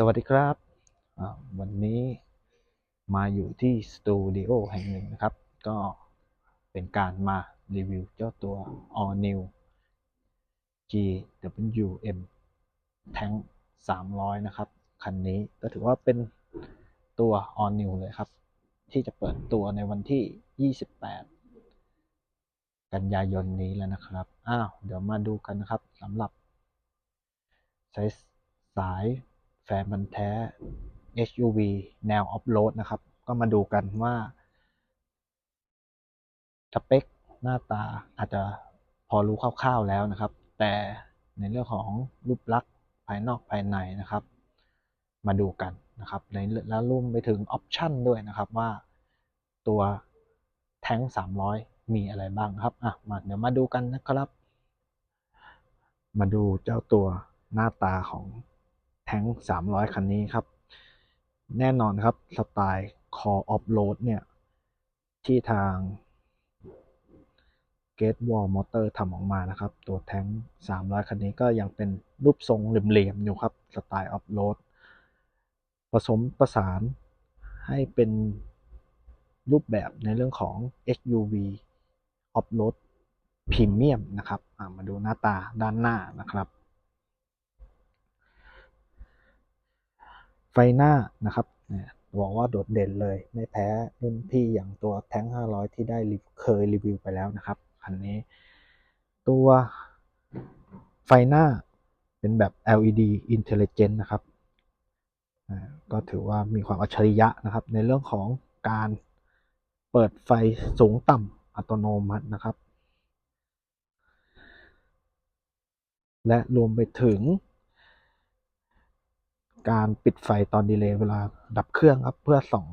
สวัสดีครับ วันนี้มาอยู่ที่สตูดิโอแห่งหนึ่งนะครับ ก็เป็นการมารีวิวเจ้าตัว All New GWM Tank 300 นะครับ คันนี้ก็ถือว่าเป็นตัว All New เลยครับ ที่จะเปิดตัวในวันที่ 28 กันยายนนี้แล้วนะครับ อ้าว เดี๋ยวมาดูกันนะครับสำหรับสายสาย แฟนบันธ์แท้ SUV แนวออฟโรดนะครับ ก็มาดูกันว่าสเปคหน้าตาอาจจะพอรู้คร่าวๆแล้วนะครับ แต่ในเรื่องของรูปลักษณ์ภายนอกภายในนะครับ มาดูกันนะครับในแล้วรวมไปถึงออปชั่นด้วยนะครับว่าตัวแท้ง 300 มีอะไรบ้างครับอะมาเดี๋ยวมาดูกันนะครับ มาดูเจ้าตัวหน้าตาของ แท้ง 300 คันนี้ครับ แน่นอนครับสไตล์ Core Off Road เนี่ย ที่ทาง Gate Wall Motor ทำออกมานะครับ ตัวแท้ง 300 คันนี้ก็ยังเป็นรูปทรงเหลี่ยมๆอยู่ครับ สไตล์ Off Road ผสมประสานให้เป็นรูปแบบในเรื่องของ SUV Off Road พรีเมียมนะครับอะมาดูหน้าตาด้านหน้านะครับ ไฟ หน้านะครับบอกว่าโดดเด่นเลย ไม่แพ้รุ่นพี่อย่างตัวแท้ง 500 ที่ได้เคยรีวิวไปแล้วนะครับคันนี้ ตัวไฟหน้าเป็นแบบ LED Intelligent นะครับก็ถือว่ามีความอัจฉริยะนะครับ ในเรื่องของการเปิดไฟสูงต่ำอัตโนมัตินะครับ และรวมไปถึง การปิดไฟตอนดีเลย์เวลาดับเครื่องครับ เพื่อส่อง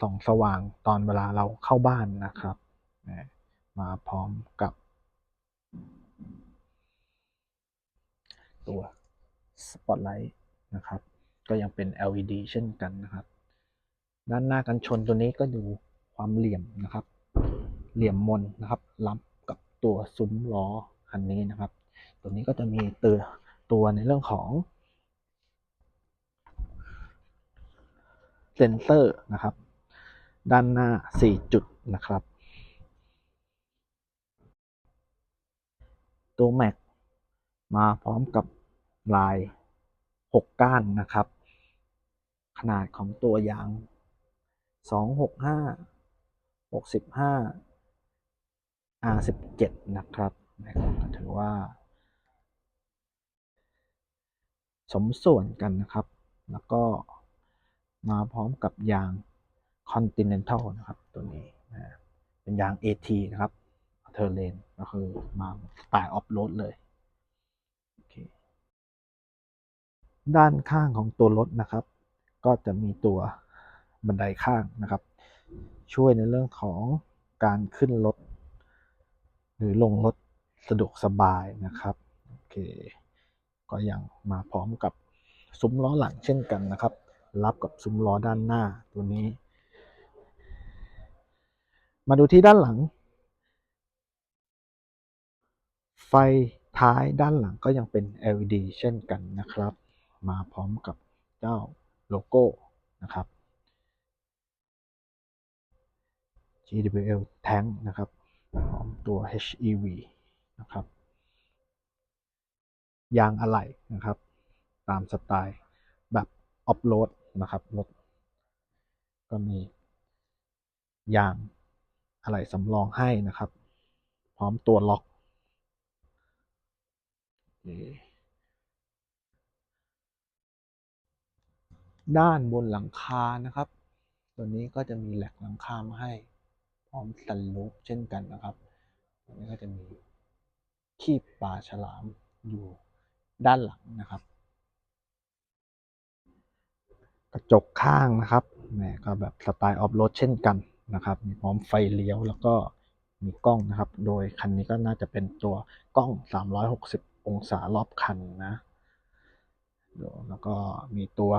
ส่องสว่างตอนเวลาเราเข้าบ้านนะครับ มาพร้อมกับ ตัวสปอตไลท์นะครับ ก็ยังเป็น LED เช่นกันนะครับ ด้านหน้ากันชนตัวนี้ก็ดูความเหลี่ยมนะครับ เหลี่ยมมนนะครับรับกับตัวซุ้มล้อคันนี้นะครับ ตัวนี้ก็จะมีเตัวตัวในเรื่องของ เซนเซอร์นะครับ ด้านหน้า 4 จุดนะครับ ตัวแม็กมาพร้อมกับลาย 6 ก้านนะครับ ขนาดของตัวยาง 265 65 R17 นะครับถือว่า สมส่วนกันนะครับ แล้วก็ มาพร้อมกับยาง Continental นะครับ ตัวนี้นะเป็นยาง AT นะครับเทอร์เลนก็คือมาสไตล์ออฟโรดเลยโอเคด้านข้างของตัวรถนะครับ ก็จะมีตัวบันไดข้างนะครับ ช่วยในเรื่องของการขึ้นรถ หรือลงรถสะดวกสบายนะครับโอเคก็ยังมาพร้อมกับซุ้มล้อหลังเช่นกันนะครับ รับกับซุ้มล้อด้านหน้าตัวนี้ มาดูที่ด้านหลัง ไฟท้ายด้านหลังก็ยังเป็น LED เช่นกันนะครับ มาพร้อมกับเจ้าโลโก้นะครับ GWL Tank นะครับพร้อมตัว HEV นะครับยางอะไหล่นะครับ ตามสไตล์แบบออฟโรด นะครับรถก็มียางอะไหล่สำรองให้นะครับ พร้อมตัวล็อกด้านบนหลังคานะครับ ตัวนี้ก็จะมีแหลกหลังคามาให้ พร้อมสันลูปเช่นกันนะครับตัวนี้ก็จะมีขีบปลาฉลามอยู่ด้านหลังนะครับ กระจกข้างนะครับแหมก็แบบสไตล์ออฟโรดเช่นกันนะครับ มีพร้อมไฟเลี้ยวแล้วก็มีกล้องนะครับ โดยคันนี้ก็น่าจะเป็นตัวกล้อง 360 องศารอบคันนะดูแล้วก็มีตัว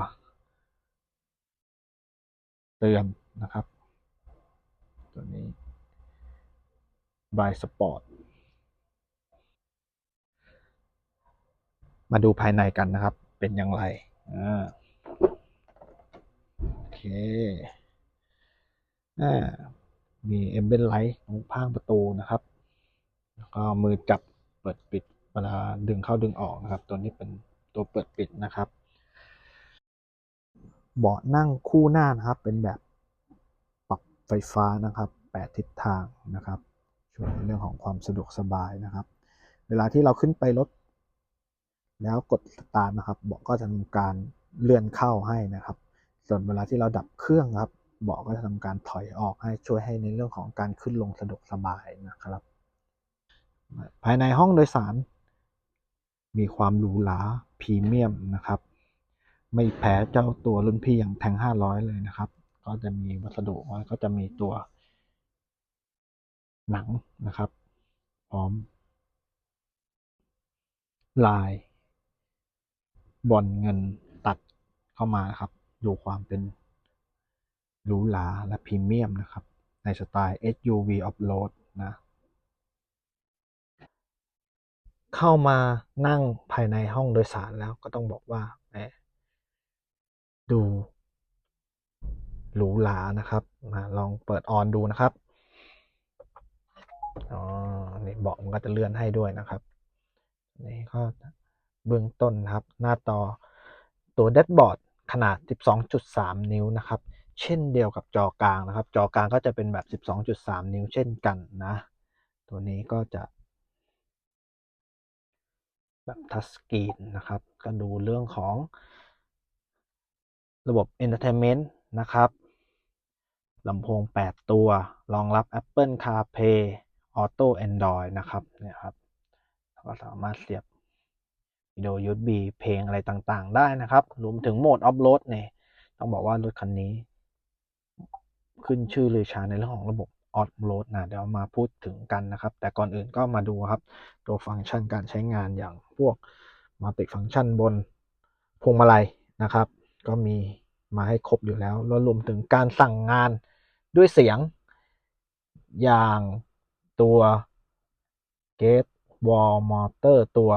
เตือนนะครับ ตัวนี้บายสปอร์ตมาดูภายในกันนะครับ เป็นอย่างไรอ่า อ่ามีเอ็มเบนไลท์ตรงพางประตูนะครับ แล้วก็มือจับเปิดปิดเวลาดึงเข้าดึงออกนะครับ ตัวนี้เป็นตัวเปิดปิดนะครับ เบาะนั่งคู่หน้านะครับ เป็นแบบปรับไฟฟ้านะครับแปดทิศทางนะครับ ช่วยในเรื่องของความสะดวกสบายนะครับ เวลาที่เราขึ้นไปรถ แล้วกดสตาร์ทนะครับ เบาะก็จะทำการเลื่อนเข้าให้นะครับ ส่วนเวลาที่เราดับเครื่องครับเบาะก็จะทำการถอยออกให้ช่วยให้ในเรื่องของการขึ้นลงสะดวกสบายนะครับ ภายในห้องโดยสาร มีความหรูหราพรีเมียมนะครับ ไม่แพ้เจ้าตัวรุ่นพี่อย่างแทง500 เลยนะครับ ก็จะมีวัสดุก็จะมีตัวหนังนะครับ พร้อม ลาย บอลเงินตัดเข้ามาครับ ดูความเป็นหรูหราและพรีเมียมนะครับ ในสไตล์ SUV off-road นะ เข้ามานั่งภายในห้องโดยสารแล้วก็ต้องบอกว่าแหมดูหรูหรานะครับมาลองเปิดออนดูนะครับอ๋อนี่เบาะมันก็จะเลื่อนให้ด้วยนะครับ นี่ก็เบื้องต้นครับ หน้าต่อตัวแดชบอร์ด ขนาด 12.3 นิ้วนะครับ เช่นเดียวกับจอกลางนะครับ จอกลางก็จะเป็นแบบ 12.3 นิ้วเช่นกันนะ ตัวนี้ก็จะแบบทัชสกรีนนะครับ ก็ดูเรื่องของระบบ Entertainment นะครับลำโพง 8 ตัว รองรับ Apple CarPlay Auto Android นะครับเนี่ยครับ ก็สามารถเสียบ วิดีโอ USB เพลงอะไรต่างๆ ได้นะครับรวมถึงโหมดออฟโรดเนี่ยต้องบอกว่ารถคันนี้ ขึ้นชื่อเลือชาในเรื่องของระบบออฟโรดนะเดี๋ยวมาพูดถึงกันนะครับ แต่ก่อนอื่นก็มาดูครับ ตัวฟังก์ชันการใช้งานอย่างพวกมัลติฟังก์ชันบนพวงมาลัยนะครับ ก็มีมาให้ครบอยู่แล้วแล้วรวมถึงการสั่งงานด้วยเสียง อย่างตัว Gate Wall Motor ตัว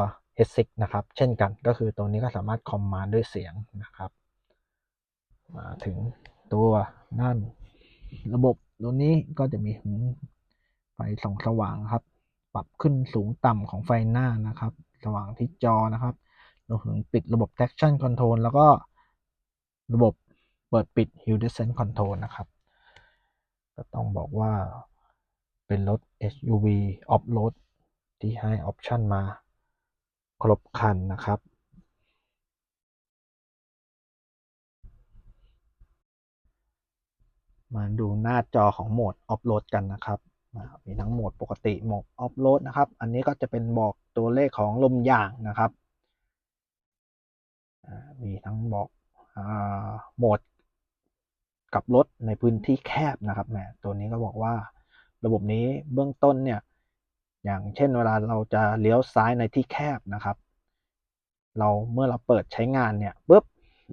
H6 นะครับ เช่นกันก็คือตัวนี้ก็สามารถคอมมานด์ด้วยเสียงนะครับ มาถึงตัวนั่นระบบตัวนี้ก็จะมีไฟส่องสว่างครับ ปรับขึ้นสูงต่ำของไฟหน้านะครับ สว่างที่จอนะครับรวมถึงปิดระบบ traction control แล้วก็ระบบเปิดปิด hill descent control นะครับ ก็ต้องบอกว่าเป็นรถ SUV off road ที่ให้ออปชันมา ครบครันนะครับมาดูหน้าจอของโหมดออฟโรดกันนะครับ มีทั้งโหมดปกติโหมดออฟโรดนะครับ อันนี้ก็จะเป็นบอกตัวเลขของลมยางนะครับ มีทั้งบอกโหมดกับรถในพื้นที่แคบนะครับแหมตัวนี้ก็บอกว่าระบบนี้เบื้องต้นเนี่ย อย่างเช่นเวลาเราจะเลี้ยวซ้ายในที่แคบนะครับ เราเมื่อเราเปิดใช้งานเนี่ยปุ๊บ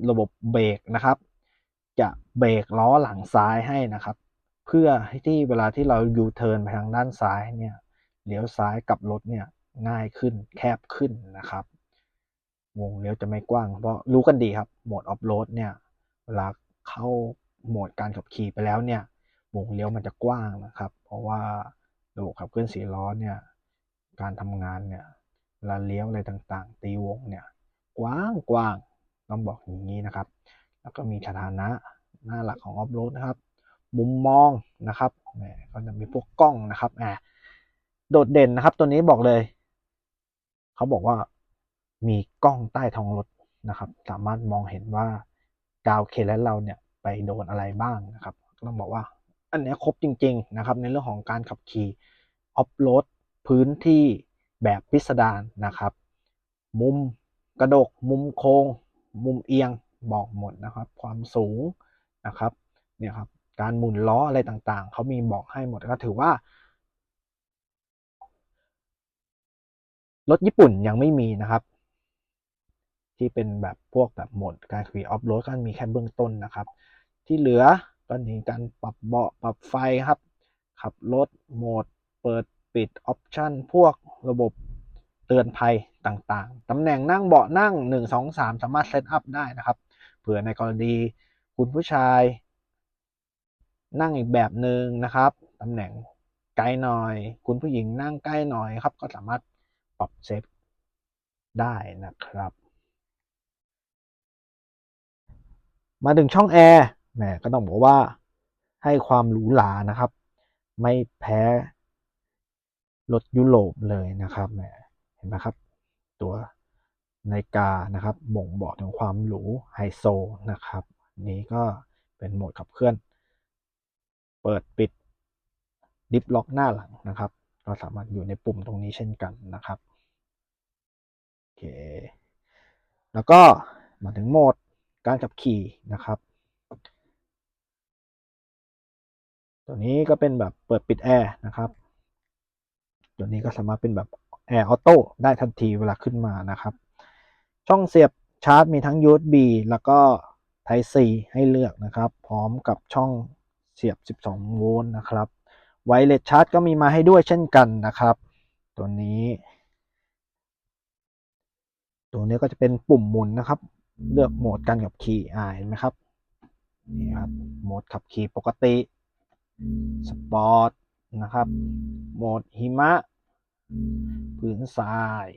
ระบบเบรกนะครับ จะเบรกล้อหลังซ้ายให้นะครับ เพื่อให้ที่เวลาที่เรายูเทิร์นไปทางด้านซ้ายเนี่ยเลี้ยวซ้ายกับรถเนี่ยง่ายขึ้นแคบขึ้นนะครับ วงเลี้ยวจะไม่กว้าง เพราะรู้กันดีครับโหมดออฟโรดเนี่ยเวลาเข้าโหมดการขับขี่ไปแล้วเนี่ยวงเลี้ยวมันจะกว้างนะครับ เพราะว่า ระบบขับเคลื่อนสี่ล้อเนี่ยการทำงานเนี่ยลาเลี้ยวอะไรต่างๆ ตีวงเนี่ยกว้างกว้างต้องบอกอย่างนี้นะครับ แล้วก็มีสถานะหน้าหลักของออฟโรดนะครับ มุมมองนะครับก็จะมีพวกกล้องนะครับแหมโดดเด่นนะครับ ตัวนี้บอกเลย เขาบอกว่ามีกล้องใต้ท้องรถนะครับ สามารถมองเห็นว่าดาวเคและเราเนี่ยไปโดนอะไรบ้างนะครับต้องบอกว่า อันนี้ครบจริง ๆ นะครับ ในเรื่องของการขับขี่ออฟโรดพื้นที่แบบพิสดารนะครับ มุมกระดก มุมโค้งมุมเอียงบอกหมดนะครับ ความสูงนะครับเนี่ยครับการหมุนล้ออะไรต่างๆ เขามีบอกให้หมดก็ถือว่า รถญี่ปุ่นยังไม่มีนะครับ ที่เป็นแบบพวกแบบโหมดการขี่ออฟโรดก็มีแค่เบื้องต้นนะครับ ที่เหลือ ก็มีการปรับเบาะปรับไฟครับ ขับรถโหมด เปิดปิดออปชันพวกระบบเตือนภัยต่างๆ ตำแหน่งนั่งเบาะนั่ง 1 2 3 สามารถเซตอัพได้นะครับ เผื่อในกรณีคุณผู้ชาย นั่งอีกแบบหนึ่งนะครับ ตำแหน่งไกลหน่อย คุณผู้หญิงนั่งใกล้หน่อยครับ ก็สามารถปรับเซตได้นะครับ มาถึงช่องแอร์ แหมก็ต้องบอกว่าให้ความหรูหรานะครับ ไม่แพ้รถยุโรปเลยนะครับแหมเห็นไหมครับ ตัวนาฬิกานะครับบ่งบอกถึงความหรูไฮโซนะครับนนี้ก็เป็นโหมดขับเคลื่อน เปิดปิดดิฟล็อกหน้าหลังนะครับ ก็สามารถอยู่ในปุ่มตรงนี้เช่นกันนะครับโอเคแล้วก็มาถึงโหมดการขับขี่นะครับ ตัวนี้ก็เป็นแบบเปิดปิดแอร์นะครับ ตัวนี้ก็สามารถเป็นแบบแอร์ออโต้ได้ทันทีเวลาขึ้นมานะครับ ช่องเสียบชาร์จมีทั้ง USB แล้วก็ Type C ให้เลือกนะครับ พร้อมกับช่องเสียบ 12 โวลต์นะครับไวเลสชาร์จก็มีมาให้ด้วยเช่นกันนะครับ ตัวนี้ ตัวนี้ก็จะเป็นปุ่มหมุนนะครับ เลือกโหมดการขับขี่อ่าเห็นไหมครับนี่ครับโหมดขับขี่ปกติ สปอร์ตนะครับ โหมดหิมะ พื้นทราย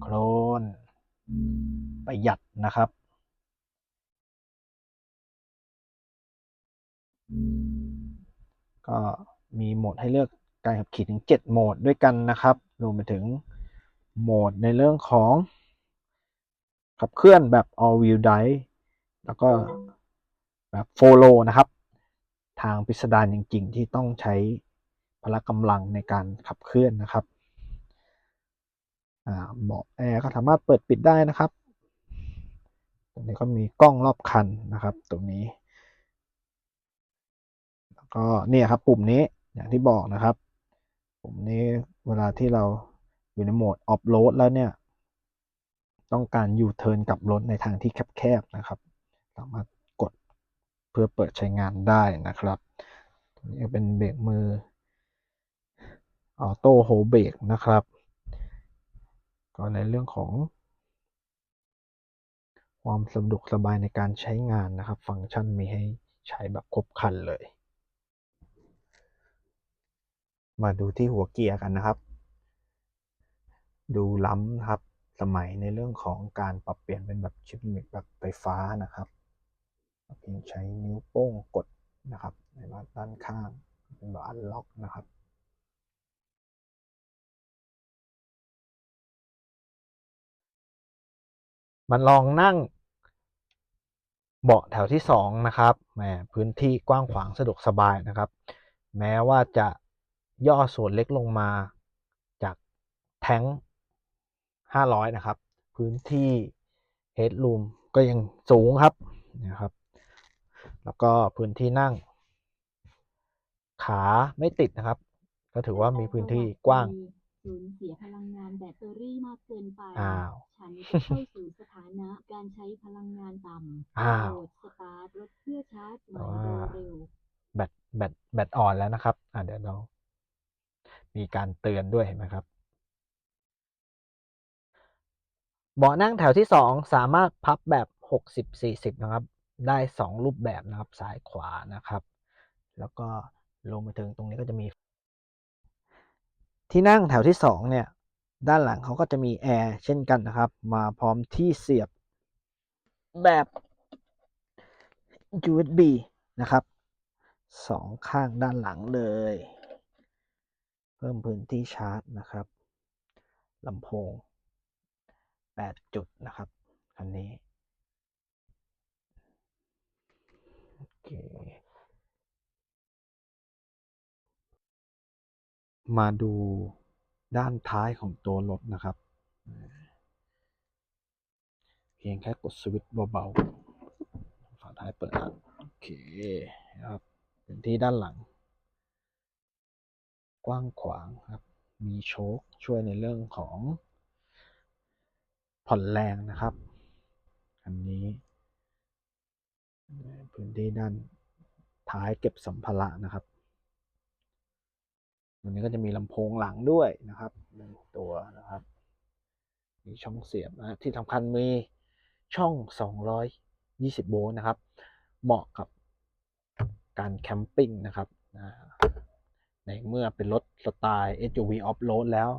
โคลน ประหยัดนะครับ ก็มีโหมดให้เลือกการขับขี่ถึง 7 โหมดด้วยกันนะครับ รวมไปถึงโหมดในเรื่องของขับเคลื่อนแบบ all wheel drive แล้วก็แบบ follow นะครับ ทางพิสดารจริงๆ ที่ต้องใช้พละกำลังในการขับเคลื่อนนะครับเบาะแอร์ก็สามารถเปิดปิดได้นะครับ ตรงนี้ก็มีกล้องรอบคันนะครับ ตรงนี้ แล้วก็เนี่ยครับปุ่มนี้อย่างที่บอกนะครับ ปุ่มนี้เวลาที่เราอยู่ในโหมดออฟโรดแล้วเนี่ย ต้องการยูเทิร์นกลับรถในทางที่แคบๆนะครับ สามารถ เพื่อเปิดใช้งานได้นะครับตรงนี้เป็นเบรกมือออโต้โฮเบรกนะครับก็ในเรื่องของ ความสะดวกสบายในการใช้งานนะครับ ฟังก์ชันมีให้ใช้แบบครบครันเลย มาดูที่หัวเกียร์กันนะครับ ดูล้ำนะครับสมัยในเรื่องของการปรับเปลี่ยนเป็นแบบชิปมิกแบบไฟฟ้านะครับ เพียงใช้นิ้วโป้งกดนะครับในด้านข้างเป็นแบบอันล็อกนะครับมันลองนั่งเบาะแถวที่สองนะครับแหมพื้นที่กว้างขวางสะดวกสบายนะครับ แม้ว่าจะย่อส่วนเล็กลงมาจากแท้ง500 นะครับ พื้นที่ headroom ก็ยังสูงครับนะครับ แล้วก็พื้นที่นั่ง ขาไม่ติดนะครับ ก็ถือว่ามีพื้นที่กว้างสูญเสียพลังงานแบตเตอรี่มากเกินไปอ้าวฉันจะเข้าสู่สถานะการใช้พลังงานต่ำอ้าวโปรดสตาร์ทรถเพื่อชาร์จใหม่แต่ว่าโดยเร็วแบตแบตแบตอ่อนแล้วนะครับ อ่าเดี๋ยวเรา มีการเตือนด้วยเห็นไหมครับ เบาะนั่งแถวที่สองสามารถพับแบบหกสิบสี่สิบนะครับ ได้สองรูปแบบนะครับซ้ายขวานะครับ แล้วก็ลงมาถึงตรงนี้ก็จะมี ที่นั่งแถวที่สองเนี่ย ด้านหลังเขาก็จะมีแอร์เช่นกันนะครับ มาพร้อมที่เสียบแบบ USB นะครับสองข้างด้านหลังเลย เพิ่มพื้นที่ชาร์จนะครับลำโพง 8 จุดนะครับ คันนี้ โอเค มาดูด้านท้ายของตัวรถนะครับ เพียงแค่กดสวิตช์เบาๆ ฝาท้ายเปิดแล้วโอเคนะครับ เป็นที่ด้านหลัง กว้างขวางครับ มีโชคช่วยในเรื่องของผ่อนแรงนะครับ อันนี้ พื้นที่ด้านท้ายเก็บสัมภาระนะครับตัวนี้ก็จะมีลำโพงหลังด้วยนะครับหนึ่งตัวนะครับ มีช่องเสียบนะที่สำคัญมีช่อง 220 โวลต์นะครับ เหมาะกับการแคมปิ้งนะครับในเมื่อเป็นรถสไตล์ SUV off road แล้ว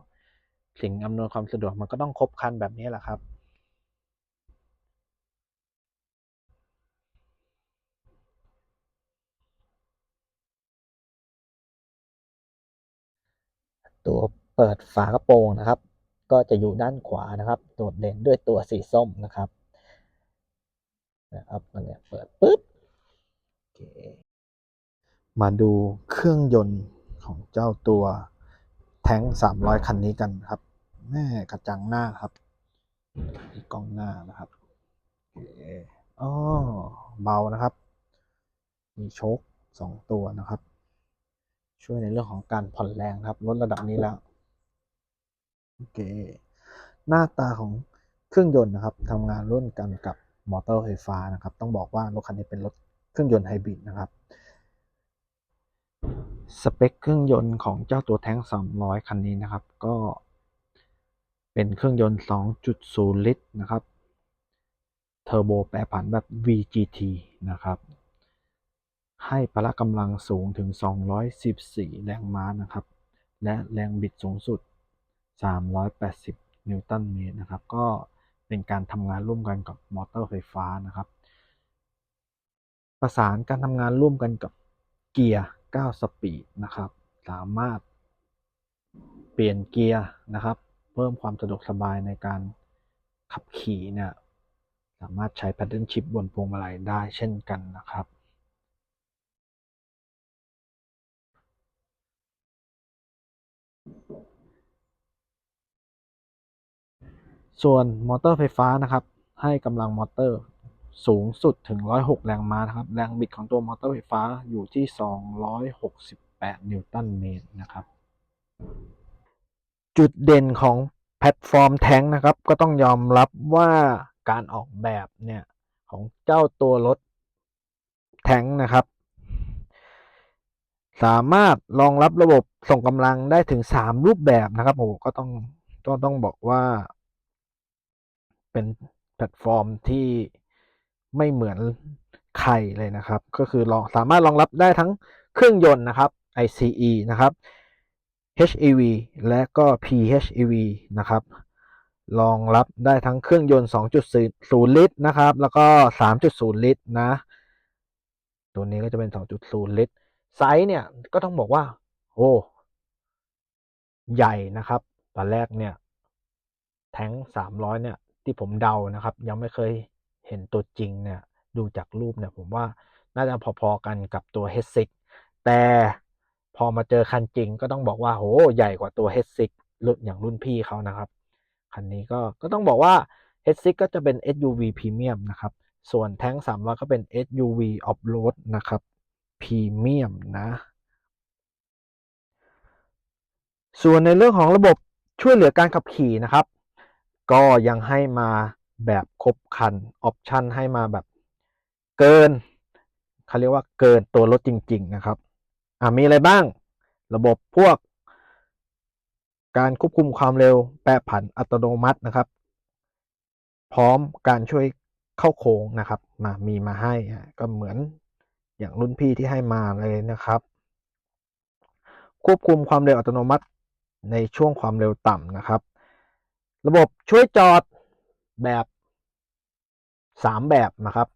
สิ่งอำนวยความสะดวกมันก็ต้องครบครันแบบนี้แหละครับ ตัวเปิดฝากระโปรงนะครับ ก็จะอยู่ด้านขวานะครับ โดดเด่นด้วยตัวสีส้มนะครับนะครับมันเนี่ยเปิดปุ๊บมาดูเครื่องยนต์ของเจ้าตัวแท้ง300 คันนี้กันครับ แม่กระจังหน้าครับมีกล้องหน้านะครับโอเคอ๋อเบานะครับ มีโชคสองตัวนะครับ ช่วยในเรื่องของการผ่อนแรงครับลดระดับนี้แล้วโอเคหน้าตาของเครื่องยนต์นะครับทำงานร่วมกันกับมอเตอร์ไฟฟ้านะครับ ต้องบอกว่ารถคันนี้เป็นรถเครื่องยนต์ไฮบริดนะครับสเปคเครื่องยนต์ของเจ้าตัวแท้ง 300 คันนี้นะครับ ก็เป็นเครื่องยนต์ 2.0 ลิตรนะครับ เทอร์โบแปรผันแบบ VGT นะครับ ให้พละกำลังสูงถึง 214 แรงม้านะครับ และแรงบิดสูงสุด 380 นิวตันเมตรนะครับ ก็เป็นการทำงานร่วมกันกับมอเตอร์ไฟฟ้านะครับ ประสานการทำงานร่วมกันกับเกียร์ 9 สปีดนะครับ สามารถเปลี่ยนเกียร์นะครับ เพิ่มความสะดวกสบายในการขับขี่เนี่ยสามารถใช้ paddle shift บนพวงมาลัยได้เช่นกันนะครับ ส่วนมอเตอร์ไฟฟ้านะครับให้กำลังมอเตอร์สูงสุดถึง 106 แรงม้านะครับ แรงบิดของตัวมอเตอร์ไฟฟ้าอยู่ที่ 268 นิวตันเมตรนะครับ จุดเด่นของแพลตฟอร์มแท้งนะครับ ก็ต้องยอมรับว่าการออกแบบเนี่ยของเจ้าตัวรถแท้งนะครับ สามารถรองรับระบบส่งกำลังได้ถึง 3 รูปแบบนะครับโอ้ก็ต้องก็ต้องบอกว่า เป็นแพลตฟอร์มที่ไม่เหมือนใครเลยนะครับ ก็คือรองสามารถรองรับได้ทั้งเครื่องยนต์นะครับ ICE นะครับ HEV และก็ PHEV นะครับ รองรับได้ทั้งเครื่องยนต์ 2.0 ลิตรนะครับ แล้วก็ 3.0 ลิตรนะ ตัวนี้ก็จะเป็น 2.0 ลิตร ไซส์เนี่ยก็ต้องบอกว่า โอ้ ใหญ่นะครับ ตอนแรกเนี่ย แท้ง 300 เนี่ย ที่ผมเดานะครับ ยังไม่เคยเห็นตัวจริงเนี่ยดูจากรูปเนี่ยผมว่าน่าจะพอๆกันกับตัว H6 แต่พอมาเจอคันจริงก็ต้องบอกว่าโหใหญ่กว่าตัว H6 รุ่นอย่างรุ่นพี่เขานะครับ คันนี้ก็ก็ต้องบอกว่า H6 ก็จะเป็น SUV Premium นะครับ ส่วนแท้ง300ก็เป็น SUV Off Road นะครับ Premium นะ ส่วนในเรื่องของระบบช่วยเหลือการขับขี่นะครับ ก็ยังให้มาแบบครบคันออปชันให้มาแบบเกินเขาเรียกว่าเกินตัวรถจริง ๆ นะครับอ่ามีอะไรบ้าง ระบบพวก การควบคุมความเร็วแปรผันอัตโนมัตินะครับ พร้อมการช่วยเข้าโค้งนะครับ มามีมาให้ก็เหมือนอย่างรุ่นพี่ที่ให้มาเลยนะครับ ควบคุมความเร็วอัตโนมัติในช่วงความเร็วต่ำนะครับ ระบบช่วยจอดแบบสามแบบนะครับ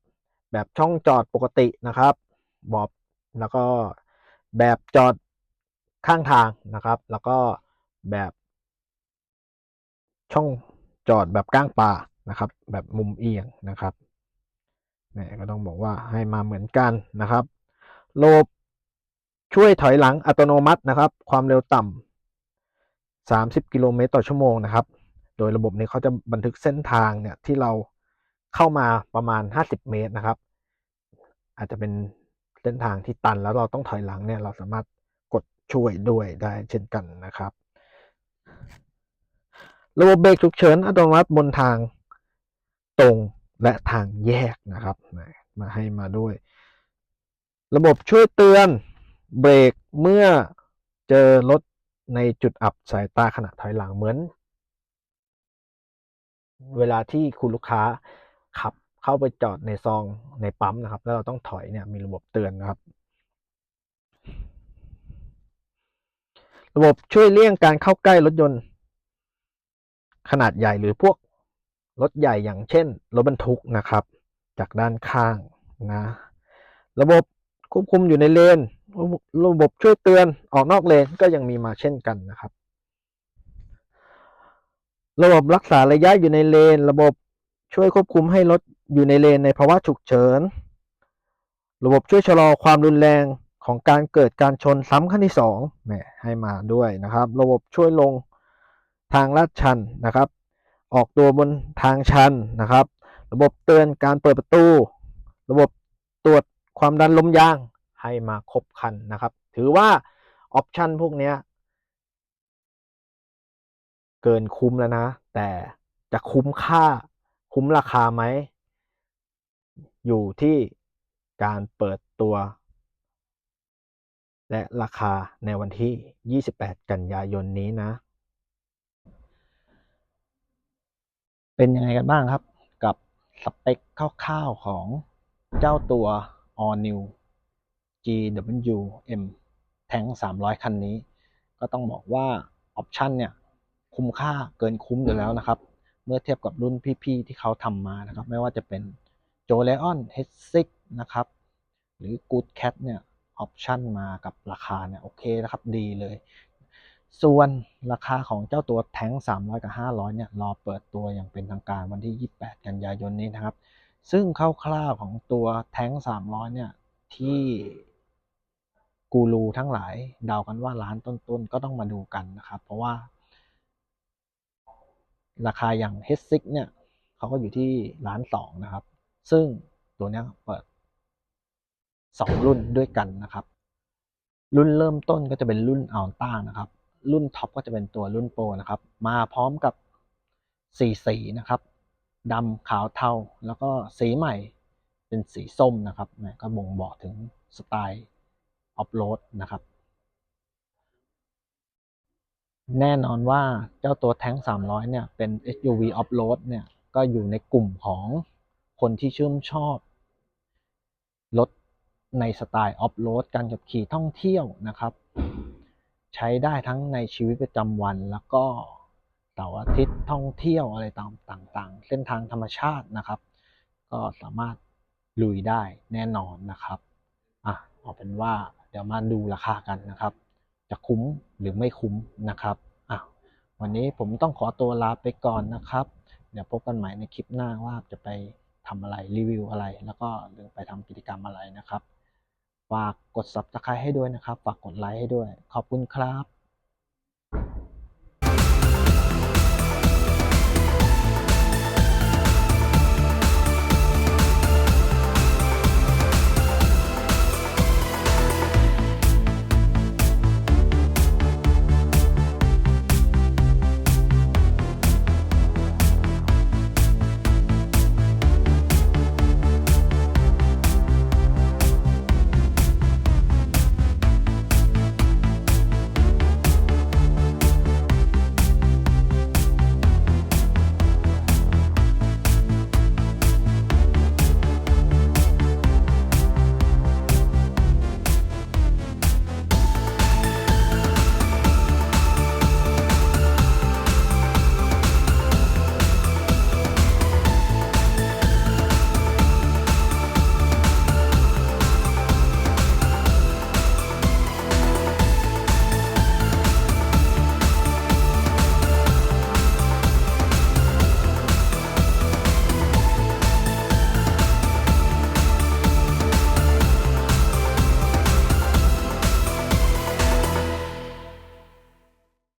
แบบช่องจอดปกตินะครับ บอบแล้วก็แบบจอดข้างทางนะครับ แล้วก็แบบช่องจอดแบบก้างปลานะครับ แบบมุมเอียงนะครับเนี่ยก็ต้องบอกว่าให้มาเหมือนกันนะครับระบบช่วยถอยหลังอัตโนมัตินะครับ ความเร็วต่ำ30 กิโลเมตรต่อชั่วโมงนะครับ โดยระบบนี้เขาจะบันทึกเส้นทางเนี่ยที่เราเข้ามาประมาณ 50 เมตรนะครับ อาจจะเป็นเส้นทางที่ตันแล้วเราต้องถอยหลังเนี่ยเราสามารถกดช่วยด้วยได้เช่นกันนะครับ ระบบเบรกฉุกเฉินอัตโนมัติบนทางตรงและทางแยกนะครับ มามาให้มาด้วย ระบบช่วยเตือนเบรกเมื่อเจอรถในจุดอับสายตาขณะถอยหลังเหมือน เวลาที่คุณลูกค้าขับเข้าไปจอดในซองในปั๊มนะครับ แล้วเราต้องถอยเนี่ยมีระบบเตือนนะครับ ระบบช่วยเลี่ยงการเข้าใกล้รถยนต์ ขนาดใหญ่หรือพวกรถใหญ่อย่างเช่นรถบรรทุกนะครับ จากด้านข้างนะ ระบบควบคุมอยู่ในเลน ระบบช่วยเตือนออกนอกเลนก็ยังมีมาเช่นกันนะครับ ระบบรักษาระยะอยู่ในเลน ระบบช่วยควบคุมให้รถอยู่ในเลนในภาวะฉุกเฉิน ระบบช่วยชะลอความรุนแรงของการเกิดการชนซ้ำขั้นที่สองแหมให้มาด้วยนะครับ ระบบช่วยลงทางลาดชันนะครับ ออกตัวบนทางชันนะครับ ระบบเตือนการเปิดประตู ระบบตรวจความดันลมยางให้มาครบคันนะครับ ถือว่าออปชันพวกนี้ เกินคุ้มแล้วนะ แต่จะคุ้มค่าคุ้มราคาไหม อยู่ที่การเปิดตัว และราคาในวันที่ 28 กันยายนนี้นะ เป็นยังไงกันบ้างครับ กับสเปคคร่าวๆของเจ้าตัว All New GWM Tank 300 คันนี้ ก็ต้องบอกว่า ออปชันเนี่ย คุ้มค่าเกินคุ้มอยู่แล้วนะครับ เมื่อเทียบกับรุ่นพี่ๆที่เขาทำมานะครับ ไม่ว่าจะเป็น j o l e o n H6 นะครับ หรือ Good Cat เนี่ยออปชันมากับราคาเนี่ยโอเคนะครับดีเลย ส่วนราคาของเจ้าตัวแท้ง 300 กับ 500 เนี่ยรอเปิดตัวอย่างเป็นทางการวันที่ 28 กันยายนนี้นะครับ ซึ่งคร่าวๆของตัวแท้ง 300 เนี่ยที่กูรูทั้งหลายเดากันว่าล้านต้นๆ ก็ต้องมาดูกันนะครับ เพราะว่า ราคาอย่าง H6 เนี่ยเขาก็อยู่ที่ล้านสองนะครับ ซึ่งตัวนี้เปิด 2 รุ่นด้วยกันนะครับ รุ่นเริ่มต้นก็จะเป็นรุ่นอัลต้านะครับ รุ่นท็อปก็จะเป็นตัวรุ่นโปรนะครับ มาพร้อมกับสีสีนะครับดำขาวเทาแล้วก็สีใหม่เป็นสีส้มนะครับก็บ่งบอกถึงสไตล์ออฟโรดนะครับ แน่นอนว่าเจ้าตัวแท้ง 300 เนี่ย เป็น SUV off-road เนี่ย ก็อยู่ในกลุ่มของคนที่ชื่นชอบ รถในสไตล์ออฟโรดการขับขี่ท่องเที่ยวนะครับ ใช้ได้ทั้งในชีวิตประจำวันแล้วก็เสาร์อาทิตย์ท่องเที่ยวอะไรต่างๆ เส้นทางธรรมชาตินะครับ ก็สามารถลุยได้แน่นอนนะครับอะเอาเป็นว่าเดี๋ยวมาดูราคากันนะครับ จะคุ้มหรือไม่คุ้มนะครับอะวันนี้ผมต้องขอตัวลาไปก่อนนะครับ เดี๋ยวพบกันใหม่ในคลิปหน้าว่าจะไปทำอะไรรีวิวอะไร แล้วก็หรือไปทำกิจกรรมอะไรนะครับ ฝากกด subscribe ให้ด้วยนะครับ ฝากกดไลค์ให้ด้วย ขอบคุณครับ